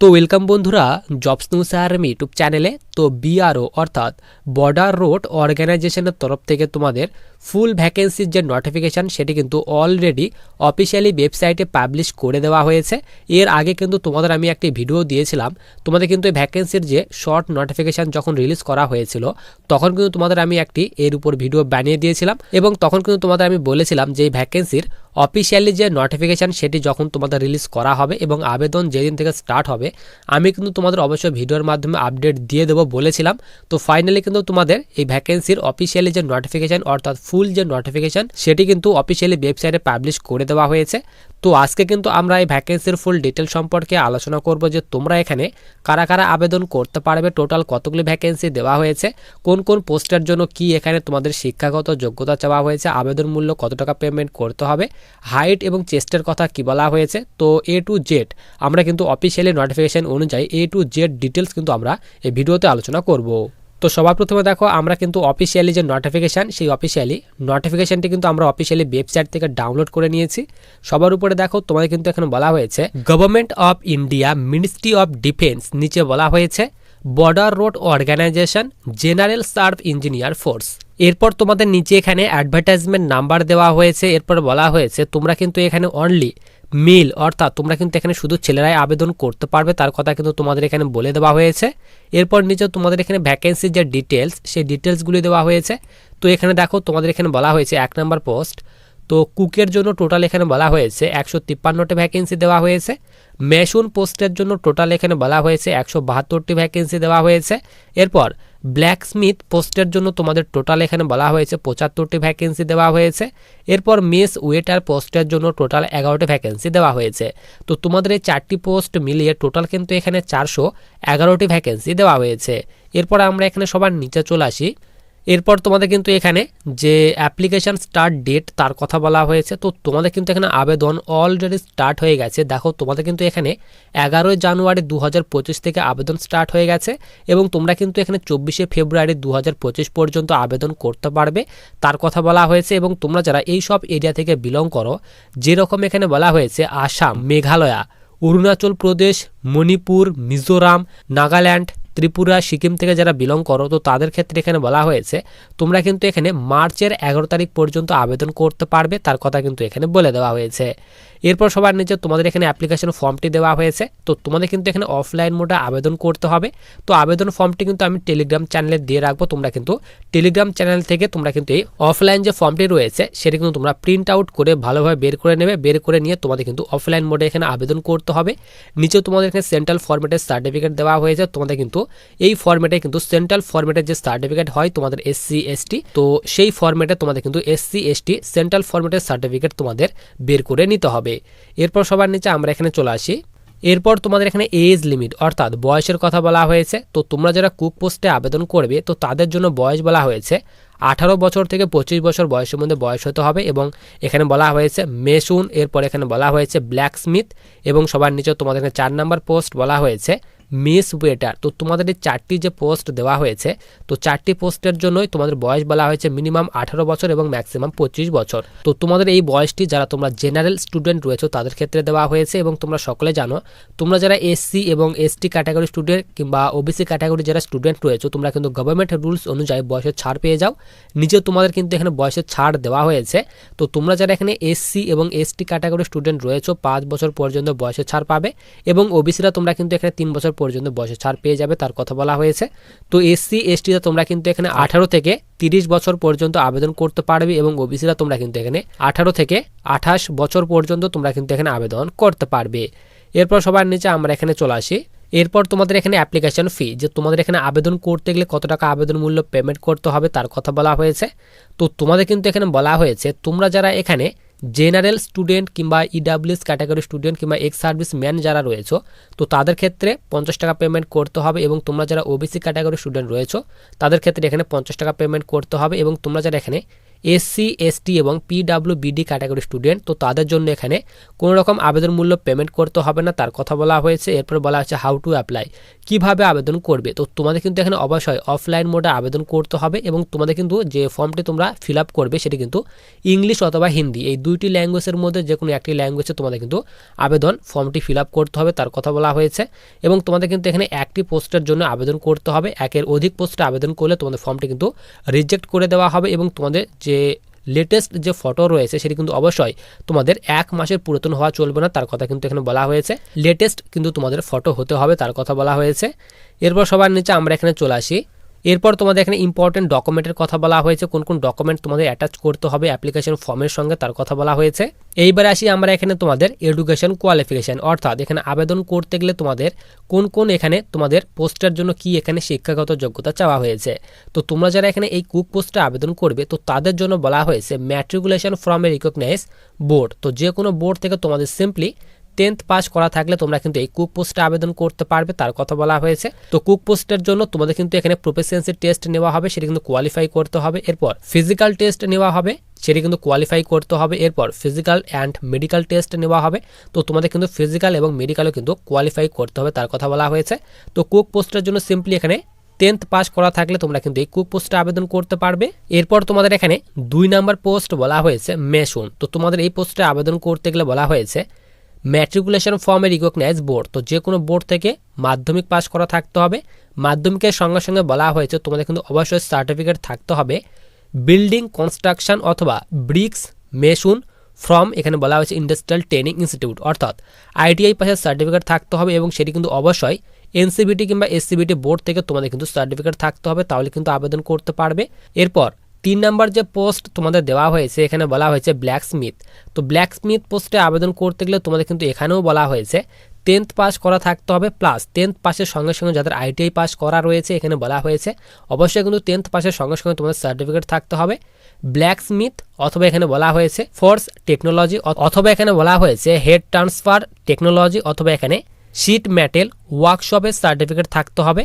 তো ওয়েলকাম বন্ধুরা jobs news army YouTube চ্যানেলে তো বিআরও অর্থাৎ বর্ডার রোড অর্গানাইজেশনের তরফ থেকে তোমাদের ফুল ভ্যাকেন্সির যে নোটিফিকেশান সেটি কিন্তু অলরেডি অফিসিয়ালি ওয়েবসাইটে পাবলিশ করে দেওয়া হয়েছে। এর আগে কিন্তু তোমাদের আমি একটি ভিডিও দিয়েছিলাম, তোমাদের কিন্তু এই ভ্যাকেন্সির যে শর্ট নোটিফিকেশান যখন রিলিজ করা হয়েছিল, তখন কিন্তু তোমাদের আমি একটি এর উপর ভিডিও বানিয়ে দিয়েছিলাম এবং তখন কিন্তু তোমাদের আমি বলেছিলাম যে এই ভ্যাকেন্সির অফিসিয়ালি যে নোটিফিকেশান সেটি যখন তোমাদের রিলিজ করা হবে এবং আবেদন যেদিন থেকে স্টার্ট হবে, আমি কিন্তু তোমাদের অবশ্যই ভিডিওর মাধ্যমে আপডেট দিয়ে দেবো বলেছিলাম। তো ফাইনালি কিন্তু তোমাদের এই ভ্যাকেন্সির অফিসিয়ালি যে নোটিফিকেশান অর্থাৎ ফুল যে নোটিফিকেশান সেটি কিন্তু অফিসিয়ালি ওয়েবসাইটে পাবলিশ করে দেওয়া হয়েছে। তো আজকে কিন্তু আমরা এই ভ্যাকেন্সির ফুল ডিটেল সম্পর্কে আলোচনা করব যে তোমরা এখানে কারা কারা আবেদন করতে পারবে টোটাল কতগুলি ভ্যাকেন্সি দেওয়া হয়েছে, কোন কোন পোস্টের জন্য কি এখানে তোমাদের শিক্ষাগত যোগ্যতা চাওয়া হয়েছে, আবেদন মূল্য কত টাকা পেমেন্ট করতে হবে হাইট এবং চেস্টের কথা কি বলা হয়েছে? তো এ টু জেড আমরা কিন্তু অফিসিয়ালি নোটিফিকেশন অনুযায়ী এ টু জেড ডিটেলস কিন্তু আমরা এই ভিডিওতে আলোচনা করব। তো সবার প্রথমে দেখো, আমরা কিন্তু অফিসিয়ালি যে নোটিফিকেশান সেই অফিসিয়ালি নোটিফিকেশানটি কিন্তু আমরা অফিসিয়ালি ওয়েবসাইট থেকে ডাউনলোড করে নিয়েছি। সবার উপরে দেখো, তোমাদের কিন্তু এখানে বলা হয়েছে government of India ministry of defence নিচে বলা হয়েছে border road organisation general serve engineer force এরপর তোমাদের নিচে এখানে অ্যাডভার্টাইজমেন্ট নাম্বার দেওয়া হয়েছে। এরপর বলা হয়েছে, তোমরা কিন্তু এখানে অনলি মেল অর্থাৎ তোমরা কিন্তু এখানে শুধু ছেলেরাই আবেদন করতে পারবে। তার কথা কিন্তু তোমাদের এখানে বলে দেওয়া হয়েছে। এরপর নিচে তোমাদের এখানে ভ্যাকেন্সির যে ডিটেলস সেই ডিটেলসগুলি দেওয়া হয়েছে। তো এখানে দেখো, তোমাদের এখানে বলা হয়েছে, এক নম্বর পোস্ট তো কুকের জন্য টোটাল এখানে বলা হয়েছে একশো তিপ্পান্নটি ভ্যাকেন্সি দেওয়া হয়েছে। মেশুন পোস্টের জন্য টোটাল এখানে বলা হয়েছে একশো বাহাত্তরটি ভ্যাকেন্সি দেওয়া হয়েছে। এরপর ব্ল্যাক স্মিথ পোস্টের জন্য তোমাদের টোটাল এখানে বলা হয়েছে পঁচাত্তরটি ভ্যাকেন্সি দেওয়া হয়েছে। এরপর মেস ওয়েটার পোস্টের জন্য টোটাল এগারোটি ভ্যাকেন্সি দেওয়া হয়েছে। তো তোমাদের এই চারটি পোস্ট মিলিয়ে টোটাল কিন্তু এখানে চারশো এগারোটি ভ্যাকেন্সি দেওয়া হয়েছে। এরপর আমরা এখানে সবার নিচে চলে আসি। এরপর তোমাদের কিন্তু এখানে যে অ্যাপ্লিকেশান স্টার্ট ডেট তার কথা বলা হয়েছে, তো তোমাদের কিন্তু এখানে আবেদন অলরেডি স্টার্ট হয়ে গেছে। দেখো, তোমাদের কিন্তু এখানে এগারোই জানুয়ারি দু হাজার পঁচিশ থেকে আবেদন স্টার্ট হয়ে গেছে এবং তোমরা কিন্তু এখানে চব্বিশে ফেব্রুয়ারি দু হাজার পঁচিশ পর্যন্ত আবেদন করতে পারবে। তার কথা বলা হয়েছে এবং তোমরা যারা এই সব এরিয়া থেকে বিলং করো, যেরকম এখানে বলা হয়েছে, আসাম, মেঘালয়া, অরুণাচল প্রদেশ, মণিপুর, মিজোরাম, নাগাল্যান্ড ত্রিপুরা, সিকিম থেকে যারা বিলং করো, তো তাদের ক্ষেত্রে এখানে বলা হয়েছে, তোমরা কিন্তু এখানে মার্চের এগারো তারিখ পর্যন্ত আবেদন করতে পারবে, তার কথা কিন্তু এখানে বলে দেওয়া হয়েছে। এরপর সবার নিচে তোমাদের এখানে অ্যাপ্লিকেশন ফর্মটি দেওয়া হয়েছে। তো তোমাদের কিন্তু এখানে অফলাইন মোডে আবেদন করতে হবে। তো আবেদন ফর্মটি কিন্তু আমি টেলিগ্রাম চ্যানেলে দিয়ে রাখব। তোমরা কিন্তু টেলিগ্রাম চ্যানেল থেকে তোমরা কিন্তু এই অফলাইন যে ফর্মটি রয়েছে, সেটা কিন্তু তোমরা প্রিন্ট আউট করে ভালোভাবে বের করে নেবে। বের করে নিয়ে তোমাদের কিন্তু অফলাইন মোডে এখানে আবেদন করতে হবে। নিচে তোমাদের এখানে সেন্ট্রাল ফরম্যাটের সার্টিফিকেট দেওয়া হয়েছে। তোমাদের কিন্তু এই ফরম্যাটে কিন্তু সেন্ট্রাল ফরম্যাটের যে সার্টিফিকেট হয়, তোমাদের এসসি এসটি তো সেই ফরম্যাটে তোমাদের কিন্তু এসসি এসটি সেন্ট্রাল ফরম্যাটের সার্টিফিকেট তোমাদের বের করে নিতে হবে। এরপর সবার নিচে আমরা এখানে চলে আসি। এরপর তোমাদের এখানে এজ লিমিট অর্থাৎ বয়সের কথা বলা হয়েছে। তো তোমরা যারা কুক পোস্টে আবেদন করবে, তো তাদের জন্য বয়স বলা হয়েছে আঠারো বছর থেকে পঁচিশ বছর বয়সের মধ্যে বয়স হতে হবে এবং এখানে বলা হয়েছে মেসুন, এরপর এখানে বলা হয়েছে ব্ল্যাক স্মিথ এবং সবার নিচে তোমাদের এখানে চার নাম্বার পোস্ট বলা হয়েছে। Mess waiter. তো তোমাদের এই চারটি যে পোস্ট দেওয়া হয়েছে, তো চারটি পোস্টের জন্যই তোমাদের বয়স বলা হয়েছে মিনিমাম আঠারো বছর এবং ম্যাক্সিমাম পঁচিশ বছর। তো তোমাদের এই বয়সটি যারা তোমরা জেনারেল স্টুডেন্ট রয়েছে, তাদের ক্ষেত্রে দেওয়া হয়েছে এবং তোমরা সকলে জানো, তোমরা যারা এসসি এবং এসটি ক্যাটাগরি স্টুডেন্ট কিংবা ওবিসি ক্যাটাগরি যারা স্টুডেন্ট রয়েছে, তোমরা কিন্তু গভর্নমেন্ট রুলস অনুযায়ী বয়সের ছাড় পেয়ে যাও। নিজে তোমাদের কিন্তু এখানে বয়সের ছাড় দেওয়া হয়েছে। তো তোমরা যারা এখানে এসসি এবং এসটি ক্যাটাগরি স্টুডেন্ট রয়েছে, পাঁচ বছর পর্যন্ত বয়সের ছাড় পাবে এবং ওবিসিরা তোমরা কিন্তু এখানে তিন বছর পর্যন্ত বয়সের ছাড় পেয়ে যাবে, তার কথা বলা হয়েছে। তো এসসি এসটিতে তোমরা কিন্তু এখানে আঠারো থেকে তিরিশ বছর পর্যন্ত আবেদন করতে পারবে এবং ওবিসিরা তোমরা কিন্তু এখানে আঠারো থেকে আঠাশ বছর পর্যন্ত তোমরা কিন্তু এখানে আবেদন করতে পারবে। এরপর সবার নিচে আমরা এখানে চলে আসি। এরপর তোমাদের এখানে অ্যাপ্লিকেশন ফি যে তোমাদের এখানে আবেদন করতে গেলে কত টাকা আবেদন মূল্য পেমেন্ট করতে হবে, তার কথা বলা হয়েছে। তো তোমাদের কিন্তু এখানে বলা হয়েছে, তোমরা যারা এখানে জেনারেল স্টুডেন্ট কিংবা ইডাব্লিউএস ক্যাটাগরি স্টুডেন্ট কিংবা এক্স সার্ভিস ম্যান যারা রয়েছে, তো তাদের ক্ষেত্রে পঞ্চাশ টাকা পেমেন্ট করতে হবে এবং তোমরা যারা ওবিসি ক্যাটাগরি স্টুডেন্ট রয়েছে, তাদের ক্ষেত্রে এখানে পঞ্চাশ টাকা পেমেন্ট করতে হবে এবং তোমরা যারা এখানে এসসি এসটি এবং পিডাব্লিউবিডি ক্যাটাগরি স্টুডেন্ট তো তাদের জন্য এখানে কোনো রকম আবেদন মূল্য পেমেন্ট করতে হবে না, তার কথা বলা হয়েছে। এরপর বলা হচ্ছে হাউ টু অ্যাপ্লাই কীভাবে আবেদন করবে। তো তোমাদের কিন্তু এখানে অবশ্যই অফলাইন মোডে আবেদন করতে হবে এবং তোমাদের কিন্তু যে ফর্মটি তোমরা ফিল আপ করবে সেটি কিন্তু ইংলিশ অথবা হিন্দি এই দুইটি ল্যাঙ্গুয়েজের মধ্যে যে কোনো একটি ল্যাঙ্গুয়েজে তোমাদের কিন্তু আবেদন ফর্মটি ফিল আপ করতে হবে, তার কথা বলা হয়েছে। এবং তোমাদের কিন্তু এখানে একটি পোস্টের জন্য আবেদন করতে হবে, একের অধিক পোস্টে আবেদন করলে তোমাদের ফর্মটি কিন্তু রিজেক্ট করে দেওয়া হবে এবং তোমাদের যে লেটেস্ট যে ফটো রয়েছে সেটি কিন্তু অবশ্যই তোমাদের এক মাসের পুরাতন হওয়া চলবে না, তার কথা কিন্তু এখানে বলা হয়েছে। লেটেস্ট কিন্তু তোমাদের ফটো হতে হবে, তার কথা বলা হয়েছে। এরপর সবার নিচে আমরা এখানে চলে আসি। এরপর তোমাদের এখানে ইম্পর্টেন্ট ডকুমেন্টের কথা বলা হয়েছে। কোন কোন ডকুমেন্ট তোমাদের অ্যাটাচ করতে হবে অ্যাপ্লিকেশন ফর্মের সঙ্গে তার কথা বলা হয়েছে। এইবার আসি আমরা এখানে তোমাদের এডুকেশন কোয়ালিফিকেশন অর্থাৎ এখানে আবেদন করতে গেলে তোমাদের কোন কোন এখানে তোমাদের পোস্টের জন্য কি এখানে শিক্ষাগত যোগ্যতা চাওয়া হয়েছে। তো তোমরা যারা এখানে এই কুক পোস্টে আবেদন করবে, তো তাদের জন্য বলা হয়েছে ম্যাট্রিকুলেশন ফ্রম রিকগনাইজ বোর্ড তো যে কোনো বোর্ড থেকে তোমাদের সিম্পলি টেন্থ পাস করা থাকলে তোমরা কিন্তু এই কুক পোস্টে আবেদন করতে পারবে, তার কথা বলা হয়েছে। তো কুক পোস্টের জন্য তোমাদের কিন্তু এখানে প্রফেসিয়েন্সি টেস্ট নেওয়া হবে, সেটা কিন্তু কোয়ালিফাই করতে হবে। এরপর ফিজিক্যাল টেস্ট নেওয়া হবে, সেটি কিন্তু কোয়ালিফাই করতে হবে। এরপর ফিজিক্যাল অ্যান্ড মেডিকেল টেস্ট নেওয়া হবে, তো তোমাদের কিন্তু ফিজিক্যাল এবং মেডিকেলও কিন্তু কোয়ালিফাই করতে হবে, তার কথা বলা হয়েছে। তো কুক পোস্টের জন্য সিম্পলি এখানে টেন্থ পাস করা থাকলে তোমরা কিন্তু এই কুক পোস্টে আবেদন করতে পারবে। এরপর তোমাদের এখানে দুই নাম্বার পোস্ট বলা হয়েছে মেশুন তো তোমাদের এই পোস্টে আবেদন করতে গেলে বলা হয়েছে ম্যাট্রিকুলেশন ফর্মে রিকগনাইজ বোর্ড তো যে কোনো বোর্ড থেকে মাধ্যমিক পাস করা থাকতে হবে। মাধ্যমিকের সঙ্গে সঙ্গে বলা হয়েছে, তোমাদের কিন্তু অবশ্যই সার্টিফিকেট থাকতে হবে। বিল্ডিং কনস্ট্রাকশন অথবা ব্রিক্স মেশুন ফ্রম এখানে বলা হয়েছে ইন্ডাস্ট্রিয়াল ট্রেনিং ইনস্টিটিউট অর্থাৎ আইটিআই পাশের সার্টিফিকেট থাকতে হবে এবং সেটি কিন্তু অবশ্যই এনসিবিটি কিংবা এসসিবিটি বোর্ড থেকে তোমাদের কিন্তু সার্টিফিকেট থাকতে হবে, তাহলে কিন্তু আবেদন করতে পারবে। এরপর তিন নাম্বার যে পোস্ট তোমাদের দেওয়া হয়েছে, এখানে বলা হয়েছে ব্ল্যাক স্মিথ তো ব্ল্যাক স্মিথ পোস্টে আবেদন করতে গেলে তোমাদের কিন্তু এখানেও বলা হয়েছে টেন্থ পাস করা থাকতে হবে প্লাস টেন্থ পাসের সঙ্গে সঙ্গে যাদের আইটিআই পাস করা রয়েছে, এখানে বলা হয়েছে, অবশ্যই কিন্তু টেন্থ পাসের সঙ্গে সঙ্গে তোমাদের সার্টিফিকেট থাকতে হবে। ব্ল্যাক স্মিথ অথবা এখানে বলা হয়েছে ফোর্স টেকনোলজি অথবা এখানে বলা হয়েছে হেড ট্রান্সফার টেকনোলজি অথবা এখানে শিট ম্যাটেল ওয়ার্কশপের সার্টিফিকেট থাকতে হবে।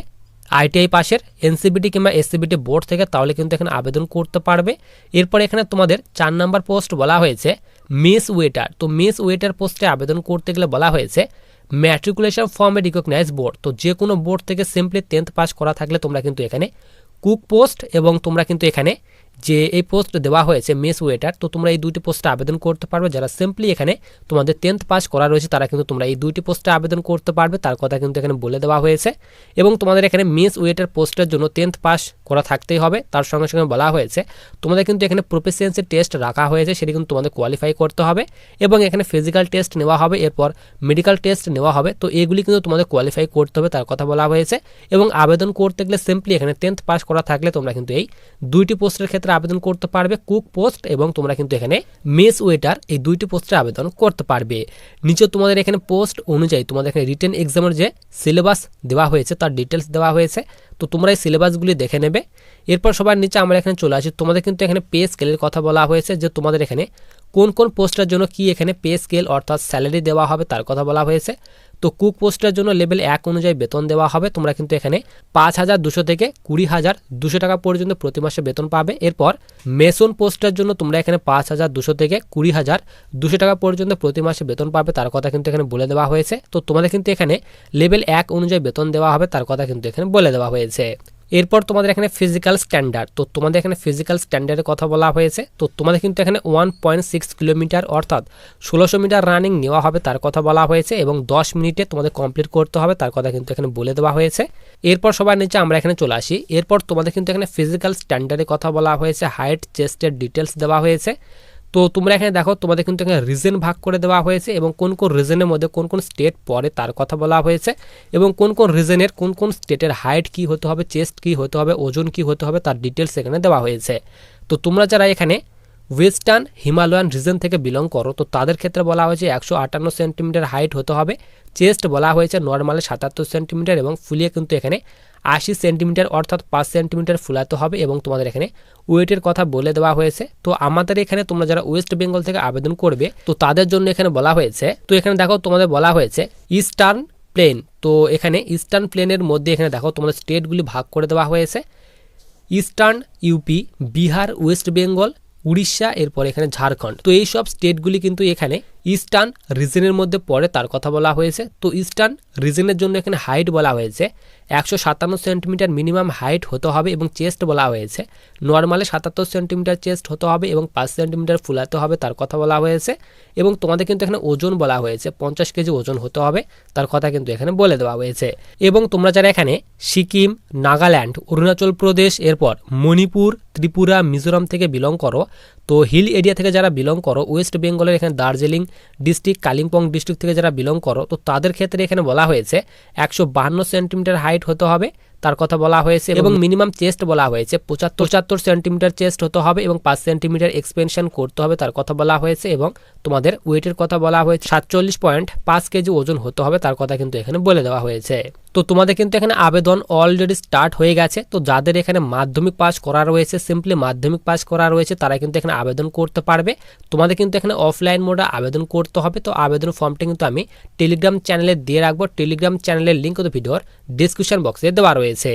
আইটিআই পাশের এনসিবিটি কিংবা এসসিবিটি বোর্ড থেকে তাহলে কিন্তু এখানে আবেদন করতে পারবে। এরপর এখানে তোমাদের চার নাম্বার পোস্ট বলা হয়েছে, মিস ওয়েটার। তো মিস ওয়েটার পোস্টে আবেদন করতে গেলে বলা হয়েছে, ম্যাট্রিকুলেশন ফর্মে রিকগনাইজ বোর্ড তো যে কোনো বোর্ড থেকে সিম্পলি টেন্থ পাস করা থাকলে তোমরা কিন্তু এখানে কুক পোস্ট এবং তোমরা কিন্তু এখানে যে এই পোস্ট দেওয়া হয়েছে মেস ওয়েটার তো তোমরা এই দুইটি পোস্টে আবেদন করতে পারবে। যারা সিম্পলি এখানে তোমাদের টেন্থ পাস করা রয়েছে, তারা কিন্তু তোমরা এই দুইটি পোস্টে আবেদন করতে পারবে। তার কথা কিন্তু এখানে বলে দেওয়া হয়েছে। এবং তোমাদের এখানে মেস ওয়েটার পোস্টের জন্য টেন্থ পাস করা থাকতেই হবে। তার সঙ্গে সঙ্গে বলা হয়েছে, তোমাদের কিন্তু এখানে প্রফেসিয়েন্সি টেস্ট রাখা হয়েছে, সেটি কিন্তু তোমাদের কোয়ালিফাই করতে হবে। এবং এখানে ফিজিক্যাল টেস্ট নেওয়া হবে, এরপর মেডিকেল টেস্ট নেওয়া হবে। তো এগুলি কিন্তু তোমাদের কোয়ালিফাই করতে হবে, তার কথা বলা হয়েছে। এবং আবেদন করতে গেলে সিম্পলি এখানে টেন্থ পাস করা থাকলে তোমরা কিন্তু এই দুইটি পোস্টের ক্ষেত্রে আবেদন করতে পারবে কুক পোস্ট এবং তোমরা কিন্তু এখানে মেস ওয়েটার এই দুইটি পোস্টে আবেদন করতে পারবে। নিচে তোমাদের এখানে পোস্ট অনুযায়ী তোমাদের এখানে রিটেন এক্সামের যে সিলেবাস দেওয়া হয়েছে তার ডিটেলস দেওয়া হয়েছে। তো তোমরা এই সিলেবাসগুলি দেখে নেবে। এরপর সবার নিচে আমরা এখানে চলে আসি। তোমাদের কিন্তু এখানে পে স্কেলের কথা বলা হয়েছে যে তোমাদের এখানে কোন কোন পোস্টের জন্য কি এখানে পে স্কেল অর্থাৎ স্যালারি দেওয়া হবে তার কথা বলা হয়েছে। তো কুক পোস্টের জন্য লেভেল এক অনুযায়ী বেতন দেওয়া হবে। তোমরা কিন্তু এখানে পাঁচ হাজার দুশো থেকে কুড়ি হাজার দুশো টাকা পর্যন্ত প্রতি মাসে বেতন পাবে। এরপর মেসন পোস্টের জন্য তোমরা এখানে পাঁচ হাজার দুশো থেকে কুড়ি হাজার দুশো টাকা পর্যন্ত প্রতি মাসে বেতন পাবে, তার কথা কিন্তু এখানে বলে দেওয়া হয়েছে। তো তোমাদের কিন্তু এখানে লেভেল এক অনুযায়ী বেতন দেওয়া হবে, তার কথা কিন্তু এখানে বলে দেওয়া হয়েছে। এরপর তোমাদের এখানে ফিজিক্যাল স্ট্যান্ডার্ড তো তোমাদের এখানে ফিজিক্যাল স্ট্যান্ডার্ডের কথা বলা হয়েছে। তো তোমাদের কিন্তু এখানে ওয়ান পয়েন্ট সিক্স কিলোমিটার অর্থাৎ ষোলোশো মিটার রানিং নেওয়া হবে তার কথা বলা হয়েছে এবং দশ মিনিটে তোমাদের কমপ্লিট করতে হবে তার কথা কিন্তু এখানে বলে দেওয়া হয়েছে। এরপর সবার নিচে আমরা এখানে চলে আসি। এরপর তোমাদের কিন্তু এখানে ফিজিক্যাল স্ট্যান্ডার্ডের কথা বলা হয়েছে। হাইট চেস্টের ডিটেলস দেওয়া হয়েছে। তো তোমরা এখানে দেখো, তোমাদের কিন্তু এখানে রিজন ভাগ করে দেওয়া হয়েছে এবং কোন কোন রিজনের মধ্যে কোন কোন স্টেট পড়ে তার কথা বলা হয়েছে এবং কোন কোন রিজনের কোন কোন স্টেটের হাইট কি হতে হবে চেস্ট কি হতে হবে, ওজন কি হতে হবে তার ডিটেলস এখানে দেওয়া হয়েছে। তো তোমরা যারা এখানে ওয়েস্টার্ন হিমালয়ান রিজন থেকে বিলং করো, তো তাদের ক্ষেত্রে বলা হয়েছে একশো আটান্ন সেন্টিমিটার হাইট হতে হবে চেস্ট বলা হয়েছে নর্মালে সাতাত্তর সেন্টিমিটার এবং ফুলিয়ে কিন্তু এখানে আশি সেন্টিমিটার অর্থাৎ পাঁচ সেন্টিমিটার ফুলাতে হবে এবং তোমাদের এখানে ওয়েটের কথা বলে দেওয়া হয়েছে। তো আমাদের এখানে তোমরা যারা ওয়েস্ট বেঙ্গল থেকে আবেদন করবে, তো তাদের জন্য এখানে বলা হয়েছে, তো এখানে দেখো তোমাদের বলা হয়েছে ইস্টার্ন প্লেন। তো এখানে ইস্টার্ন প্লেনের মধ্যে এখানে দেখো তোমাদের স্টেটগুলি ভাগ করে দেওয়া হয়েছে। Eastern, UP, Bihar, West Bengal, Orissa, এরপর এখানে ঝাড়খণ্ড। তো এই সব স্টেটগুলি কিন্তু এখানে ইস্টার্ন রিজনের মধ্যে পড়ে তার কথা বলা হয়েছে। তো ইস্টার্ন রিজনের জন্য এখানে হাইট বলা হয়েছে। একশো সাতান্ন সেন্টিমিটার মিনিমাম হাইট হতে হবে এবং চেস্ট বলা হয়েছে। নর্মালে সাতাত্তর সেন্টিমিটার চেস্ট হতে হবে এবং পাঁচ সেন্টিমিটার ফুলাতে হবে তার কথা বলা হয়েছে। এবং তোমাদের কিন্তু এখানে ওজন বলা হয়েছে। পঞ্চাশ কেজি ওজন হতে হবে, তার কথা কিন্তু এখানে বলে দেওয়া হয়েছে। এবং তোমরা যারা এখানে সিকিম, নাগাল্যান্ড, অরুণাচল প্রদেশ, এরপর মণিপুর, ত্রিপুরা, মিজোরাম থেকে বিলং করো তো হিল এরিয়া থেকে যারা বিলং করো ওয়েস্ট বেঙ্গলের এখানে দার্জিলিং ডিস্ট্রিক্ট কালিম্পং ডিস্ট্রিক্ট থেকে যারা বিলং করো তো তাদের ক্ষেত্রে এখানে বলা হয়েছে একশো বাহান্ন সেন্টিমিটার হাইট হতে হবে তার কথা বলা হয়েছে এবং মিনিমাম চেস্ট বলা হয়েছে পঁচাত্তর পঁচাত্তর সেন্টিমিটার চেস্ট হতে হবে এবং পাঁচ সেন্টিমিটার এক্সপেনশন করতে হবে তার কথা বলা হয়েছে এবং তোমাদের ওয়েটের কথা বলা হয়েছে সাতচল্লিশ পয়েন্ট পাঁচ কেজি ওজন হতে হবে তার কথা কিন্তু এখানে বলে দেওয়া হয়েছে। তো তোমাদের কিন্তু এখানে আবেদন অলরেডি স্টার্ট হয়ে গেছে। তো যাদের এখানে মাধ্যমিক পাস করা রয়েছে সিম্পলি মাধ্যমিক পাস করা রয়েছে, তারা কিন্তু এখানে আবেদন করতে পারবে। তোমাদের কিন্তু এখানে অফলাইন মোডে আবেদন করতে হবে। তো আবেদন ফর্মটা কিন্তু আমি টেলিগ্রাম চ্যানেলে দিয়ে রাখব। টেলিগ্রাম চ্যানেলের লিঙ্ক ভিডিওর ডিসক্রিপশন বক্সে দেওয়া রয়েছে।